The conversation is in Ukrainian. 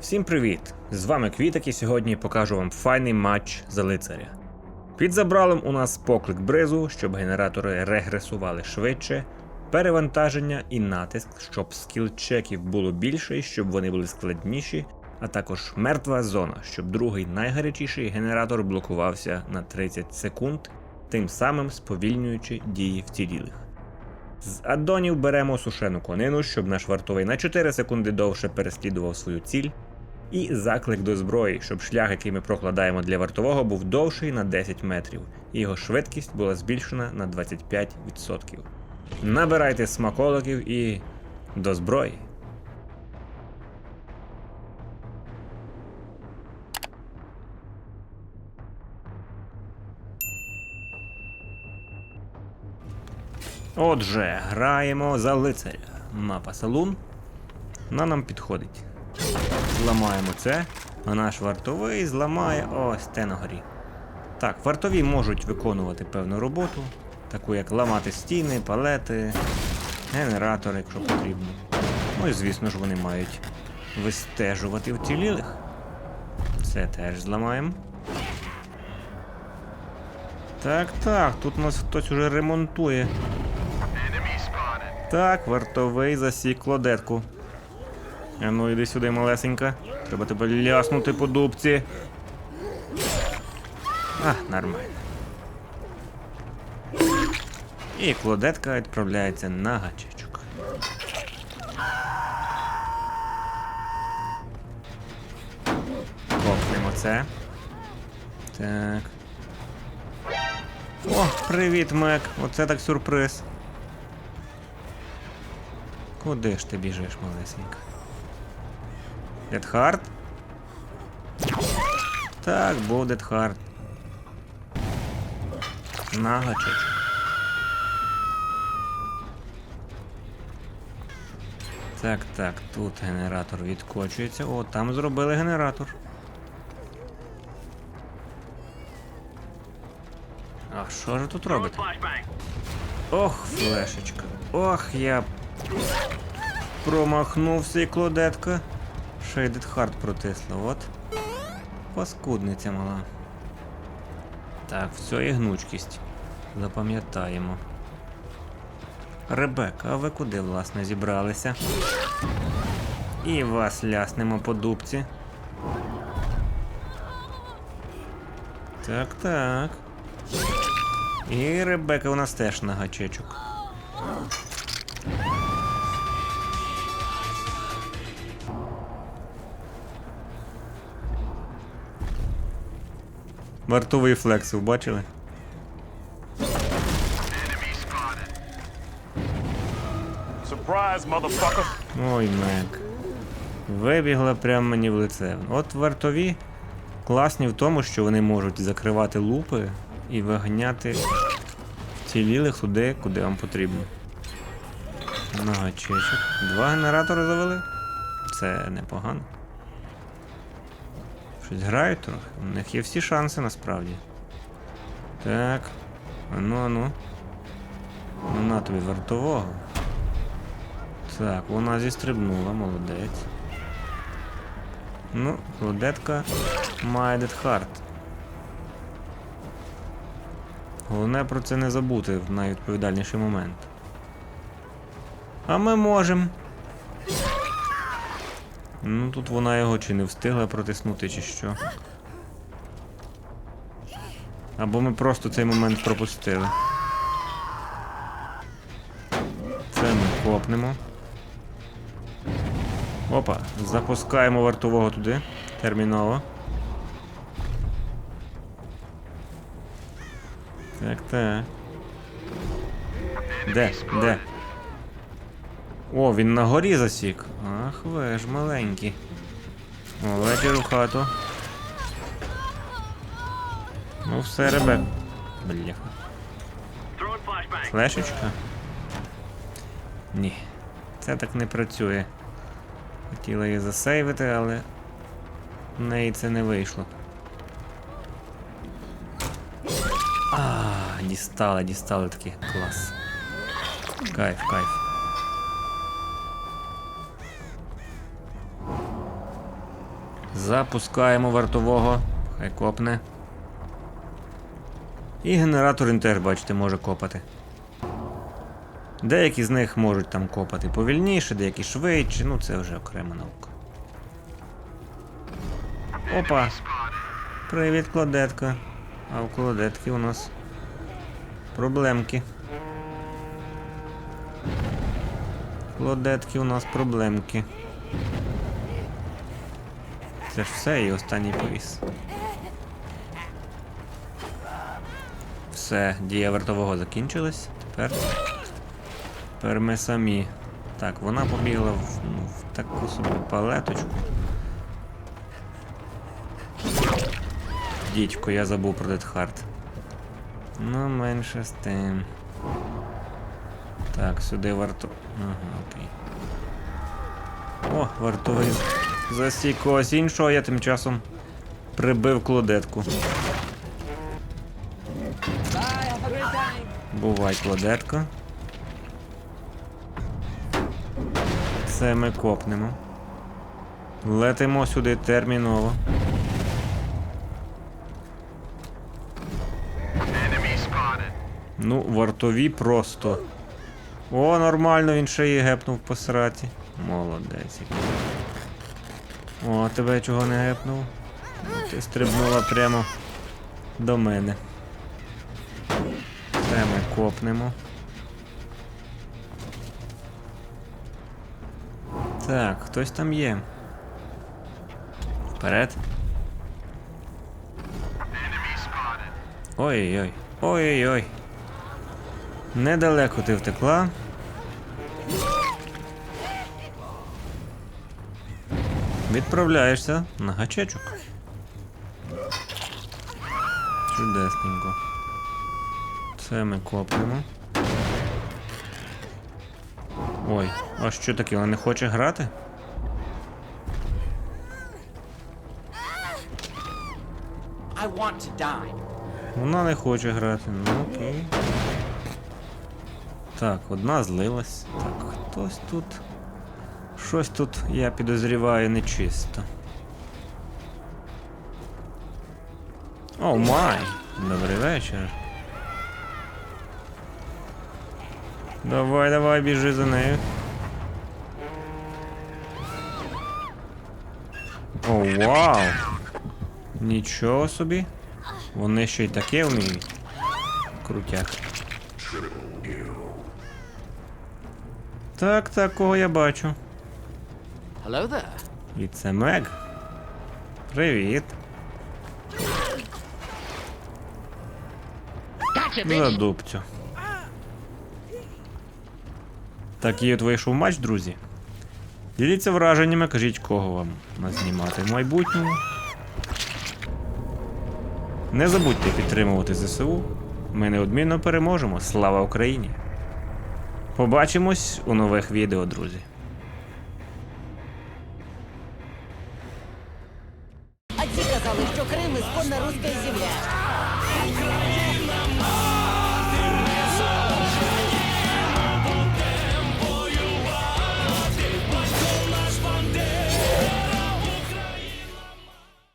Всім привіт! З вами Квіток і сьогодні покажу вам файний матч за лицаря. Під забралом у нас поклик бризу, щоб генератори регресували швидше, перевантаження і натиск, щоб скіл-чеків було більше щоб вони були складніші, а також мертва зона, щоб другий найгарячіший генератор блокувався на 30 секунд, тим самим сповільнюючи дії вцілілих. З аддонів беремо сушену конину, щоб наш вартовий на 4 секунди довше переслідував свою ціль. І заклик до зброї, щоб шлях, який ми прокладаємо для вартового, був довший на 10 метрів, і його швидкість була збільшена на 25%. Набирайте смаколиків і до зброї. Отже, граємо за лицаря. Мапа салун. Вона нам підходить. Зламаємо це, а наш вартовий зламає ось те на горі. Так, вартові можуть виконувати певну роботу, таку як ламати стіни, палети, генератори, якщо потрібно. Ну і звісно ж вони мають вистежувати вцілілих. Це теж зламаємо. Так, так, тут у нас хтось уже ремонтує. Так, вартовий засік клодетку. Ну іди сюди, малесенька. Треба тебе ляснути по дубці. А, нормально. І клодетка відправляється на гачечок. Копнемо це. Так. О, привіт, Мек. Оце так сюрприз. Куди ж ти біжиш, малесенька? Дедхард? Так, був Дедхард. На гачечок. Так, так, тут генератор відкочується. О, там зробили генератор. А що ж тут робите? Ох, флешечка. Ох, я промахнувся і клодетка. Шейдед хард протисла, от. Паскудниця мала. Так, все і гнучкість. Запам'ятаємо. Ребека, а ви куди, власне, зібралися? І вас ляснемо по дубці. Так, так. І Ребека у нас теж на гачечок. Вартовий флексив, бачили? Ой, мек. Вибігла прямо мені в лице. От вартові класні в тому, що вони можуть закривати лупи і виганяти цілілих туди, куди вам потрібно. На гачечок. Два генератори завели. Це непогано. Щось грають трохи. У них є всі шанси насправді. Так. Ану, ану. Ну на тобі вартового. Так, вона зістрибнула, молодець. Ну, Клодетка має Дедхарт. Головне про це не забути в найвідповідальніший момент. А ми можемо. Ну тут вона його чи не встигла протиснути, чи що. Або ми просто цей момент пропустили. Це ми копнемо. Опа, запускаємо вартового туди. Терміново. Так, так. Де? Де? О, він на горі засік. Ах, ви ж маленький. О, вечір у хату. Ну все, ребят. Бляха. Флешечка? Ні. Це так не працює. Хотіла її засейвити, але в неї це не вийшло. А, дістали, дістали таки. Клас. Кайф, кайф. Запускаємо вартового. Хай копне. І генератор він теж, бачите, може копати. Деякі з них можуть там копати повільніше, деякі швидше, ну це вже окрема наука. Опа! Привіт, кладетка. А у кладетки у нас проблемки. Кладетки у нас проблемки. Це ж все і останній повіс. Все, дія вартового закінчилась. Тепер. Тепер ми самі. Так, вона побігла в, ну, в таку собі палеточку. Дідько, я забув про Дедхарт. Ну, менше з тим. Так, сюди варто. Ага, окей. О, вартовий засік когось іншого, я тим часом прибив клодетку. Бувай кладетка. Це ми копнемо. Летимо сюди терміново. Ну, вартові просто. О, нормально, він ще її гепнув по сраті. Молодець. О, тебе чого не гепнув? Ну, Ти стрибнула прямо до мене. Це ми копнемо. Так, хтось там є. Вперед. Ой-ой-ой. Ой-ой-ой. Недалеко ти втекла. Відправляєшся на гачечок. Чудесненько. Це ми копнемо. Ой, а що таке? Вона не хоче грати? I want to die. Вона не хоче грати. Ну окей. Так, одна злилась. Так, хтось тут. Щось тут, я підозріваю, нечисто. О, май! Добрий вечір. Давай, давай, біжи за нею. О, вау! Нічого собі. Вони ще й таке вміють. Крутяк. Так, так, кого я бачу. Hello there. І це Мег. Привіт. За дубцю. Такий от вийшов матч, друзі. Діліться враженнями, кажіть, кого вам назнімати в майбутньому. Не забудьте підтримувати ЗСУ. Ми неодмінно переможемо. Слава Україні! Побачимось у нових відео, друзі. А ті казали, що Крим ісконна руська земля.